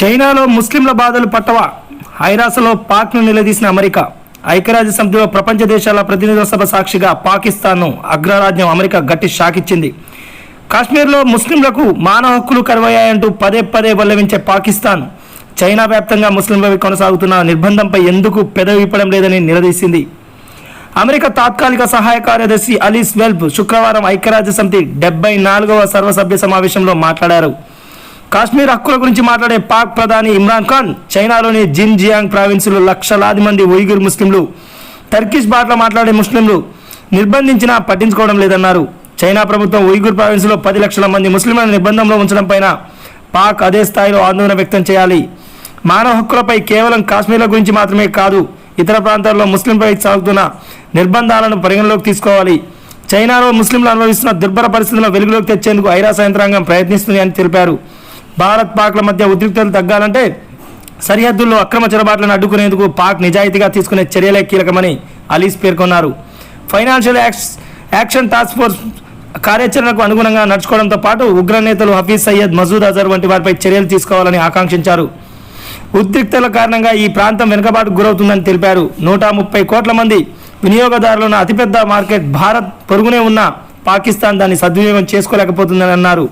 చైనాలో ముస్లింల బాధలు పట్టవా? ఐరాసలో పాక్ను నిలదీసిన అమెరికా. ఐక్యరాజ్య సమితిలో ప్రపంచ దేశాల ప్రతినిధుల సభ సాక్షిగా పాకిస్తాన్ను అగ్రరాజ్యం అమెరికా గట్టి షాక్ ఇచ్చింది. కాశ్మీర్లో ముస్లింలకు మానవ హక్కులు కరువయ్యాయంటూ పదే పదే వల్లవించే పాకిస్తాన్ చైనా వ్యాప్తంగా ముస్లింలపై కొనసాగుతున్న నిర్బంధంపై ఎందుకు పెదవిప్పడం లేదని నిలదీసింది. అమెరికా తాత్కాలిక సహాయ కార్యదర్శి అలీస్ వెల్ప్ శుక్రవారం ఐక్యరాజ్య సమితి డెబ్బై నాలుగవ సర్వసభ్య సమావేశంలో మాట్లాడారు. కాశ్మీర్ హక్కుల గురించి మాట్లాడే పాక్ ప్రధాని ఇమ్రాన్ ఖాన్ చైనాలోని జిన్ జియాంగ్ లక్షలాది మంది ఉయ్గుర్ ముస్లింలు టర్కిష్ భాషలో మాట్లాడే ముస్లింలు నిర్బంధించినా పట్టించుకోవడం లేదన్నారు. చైనా ప్రభుత్వం ఉయ్గుర్ ప్రావిన్స్లో పది లక్షల మంది ముస్లింలను నిర్బంధంలో ఉంచడం పైన పాక్ అదే స్థాయిలో ఆందోళన వ్యక్తం చేయాలి. మానవ హక్కులపై కేవలం కాశ్మీర్ల గురించి మాత్రమే కాదు ఇతర ప్రాంతాల్లో ముస్లింపై సాగుతున్న నిర్బంధాలను పరిగణలోకి తీసుకోవాలి. చైనాలో ముస్లింలు అనుభవిస్తున్న దుర్భర పరిస్థితులను వెలుగులోకి తెచ్చేందుకు ఐరాస యంత్రాంగం ప్రయత్నిస్తుంది అని తెలిపారు. భారత్ పాక్ల మధ్య ఉద్రిక్తతలు తగ్గాలంటే సరిహద్దుల్లో అక్రమ చొరబాట్లను అడ్డుకునేందుకు పాక్ నిజాయితీగా తీసుకునే చర్యలే కీలకమని అలీస్ పేర్కొన్నారు. ఫైనాన్షియల్ యాక్షన్ టాస్క్ ఫోర్స్ కార్యాచరణకు అనుగుణంగా నడుచుకోవడంతో పాటు ఉగ్ర నేతలు హఫీజ్ సయ్యద్ మసూద్ అజర్ వంటి వారిపై చర్యలు తీసుకోవాలని ఆకాంక్షించారు. ఉద్రిక్తల కారణంగా ఈ ప్రాంతం వెనుకబాటు గురవుతుందని తెలిపారు. నూట ముప్పై కోట్ల మంది వినియోగదారులున్న అతిపెద్ద మార్కెట్ భారత్ పొరుగునే ఉన్న పాకిస్తాన్ దాన్ని సద్వినియోగం చేసుకోలేకపోతుందని అన్నారు.